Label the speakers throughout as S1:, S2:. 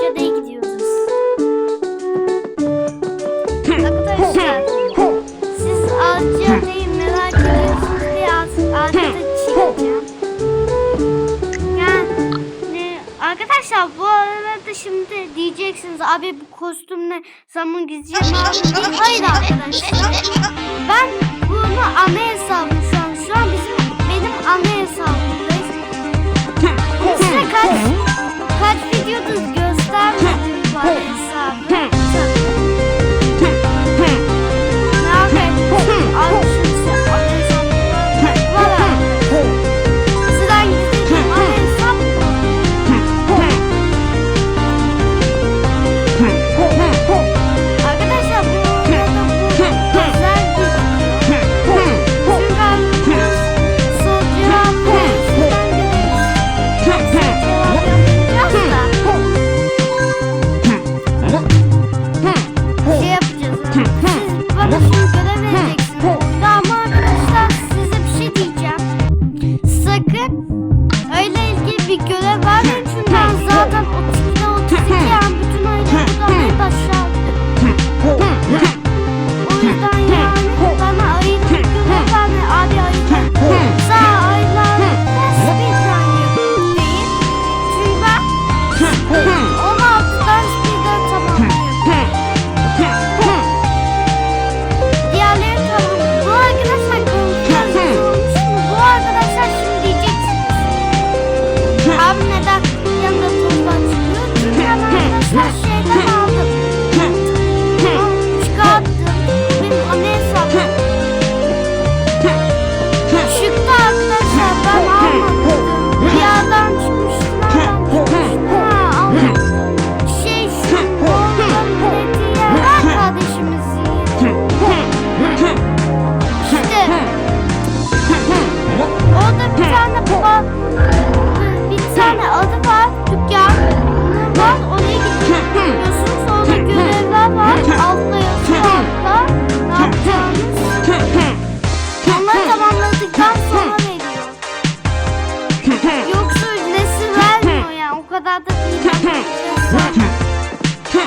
S1: Pamucada'ya gidiyoruz. Arkadaşlar siz Alcada'yı merak ediyorsunuz diye Alcada çekeceğim. Yani arkadaşlar bu arada şimdi diyeceksiniz abi bu kostümle zaman gizleyeceğim abi. Hayır arkadaşlar. Ben bunu ana hesabım şu an. Şu an bizim benim ana hesabımdayız. Size kaç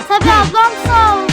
S1: sabe a sağ olsun.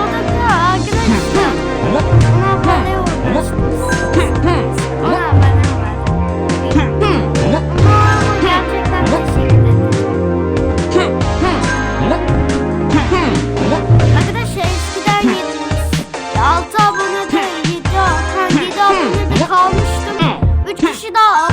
S1: Odada arkadaşlar. Ona abone olmuşsunuz. Ona abone olmadım. Ama gerçekten teşekkür ederim. Arkadaşlar eskiden 7, 6 abonede 7, 7 abonede kalmıştım. 3 kişi daha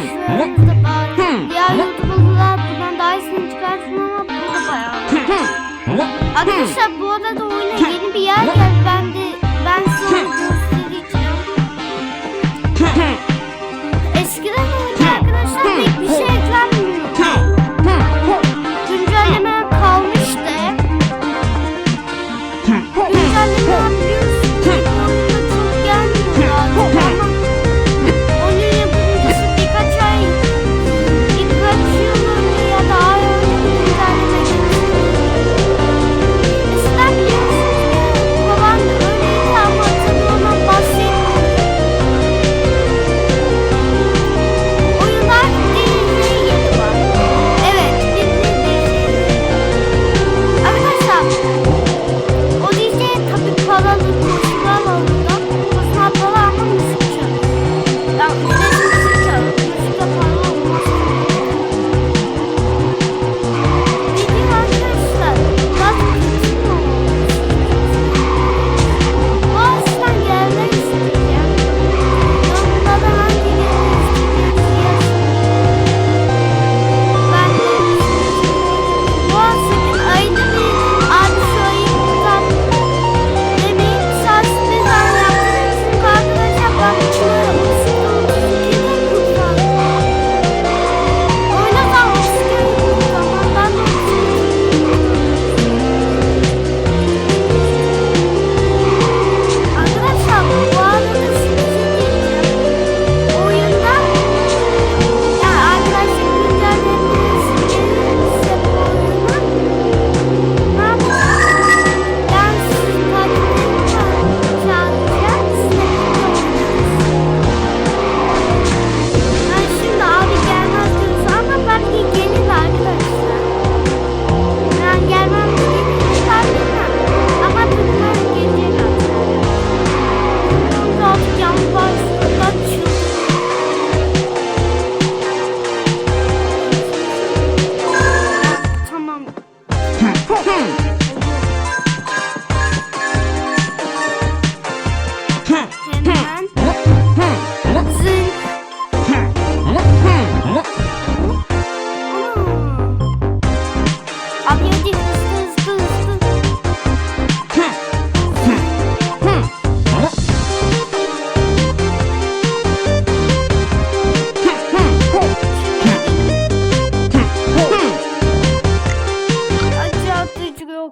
S1: Şurada bari. Diğer YouTuber'lar buradan daha iyisini çıkarsın ama burada bayağı. Arkadaşlar bu arada oyuna yeni bir yer geldi. Ben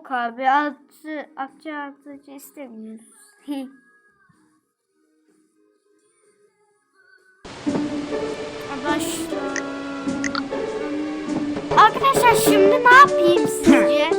S1: Yok abi artı akça artıcı istemiyoruz. Arkadaşlar. Arkadaşlar şimdi ne yapayım sizce?